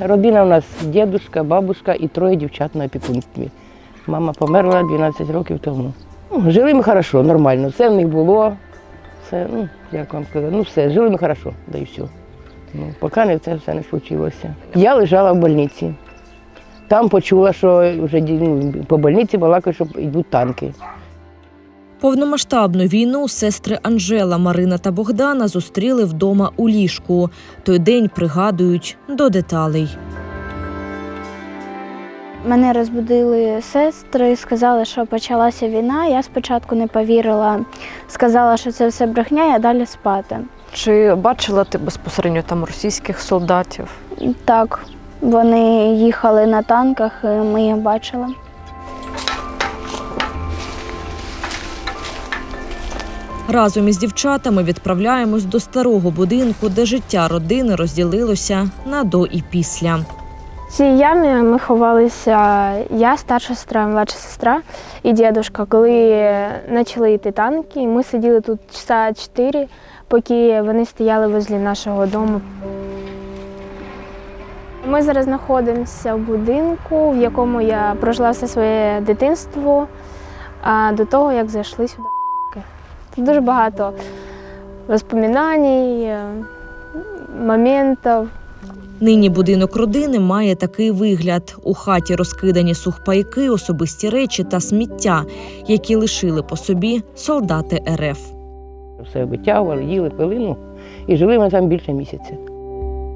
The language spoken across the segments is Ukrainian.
Родина у нас дідусь, бабушка і троє дівчат на опікунстві. Мама померла 12 років тому. Ну, жили ми хорошо, нормально. Все в них було. Все, ну, як вам сказати, ну все, жили ми хорошо, да і все. Ну, поки не це все не случилося. Я лежала в больниці. Там почула, що вже ну, по больниці балакають, що йдуть танки. Повномасштабну війну сестри Анжела, Марина та Богдана зустріли вдома у ліжку. Той день пригадують до деталей. Мене розбудили сестри, сказали, що почалася війна. Я спочатку не повірила, сказала, що це все брехня, я далі спати. Чи бачила ти безпосередньо там російських солдатів? Так, вони їхали на танках, і ми їх бачили. Разом із дівчатами відправляємось до старого будинку, де життя родини розділилося на до і після. В цій ямі ми ховалися я, старша сестра, младша сестра і дідусь. Коли почали йти танки, ми сиділи тут часа 4, поки вони стояли возле нашого дому. Ми зараз знаходимося в будинку, в якому я прожила все своє дитинство до того, як зайшли сюди. Тут дуже багато воспоминань, е, моментів. Нині будинок родини має такий вигляд: у хаті розкидані сухпайки, особисті речі та сміття, які лишили по собі солдати РФ. Все витягували, їли, пили, ну, і жили ми там більше місяця.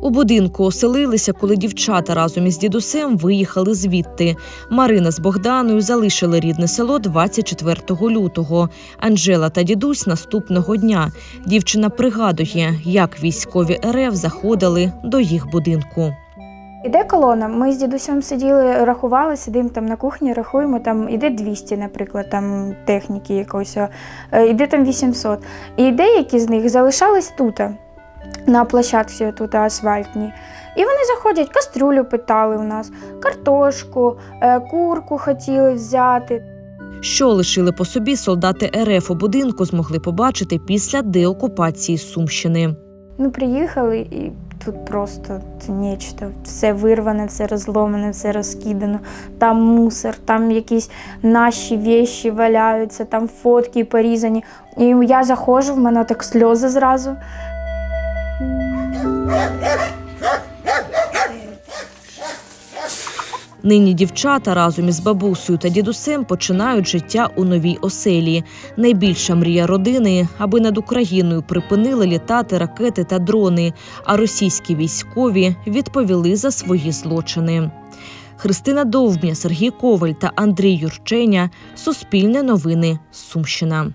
У будинку оселилися, коли дівчата разом із дідусем виїхали звідти. Марина з Богданою залишили рідне село 24 лютого. Анжела та дідусь наступного дня. Дівчина пригадує, як військові РФ заходили до їх будинку. Іде колона. Ми з дідусем сиділи, рахували, сидимо там на кухні, рахуємо, там іде 200, наприклад, там техніки якоїсь, е, іде там 800. І деякі з них залишались тут, на площадці тут асфальтній. І вони заходять, кастрюлю питали у нас, картошку, е, курку хотіли взяти. Що лишили по собі солдати РФ у будинку, змогли побачити після деокупації Сумщини. Ми приїхали і тут просто це нечто. Все вирване, все розломане, все розкидано. Там мусор, там якісь наші вещі валяються, там фотки порізані. І я заходжу, в мене так сльози зразу. Нині дівчата разом із бабусею та дідусем починають життя у новій оселі. Найбільша мрія родини, аби над Україною припинили літати ракети та дрони, а російські військові відповіли за свої злочини. Христина Довбня, Сергій Коваль та Андрій Юрченя Суспільне новини Сумщина.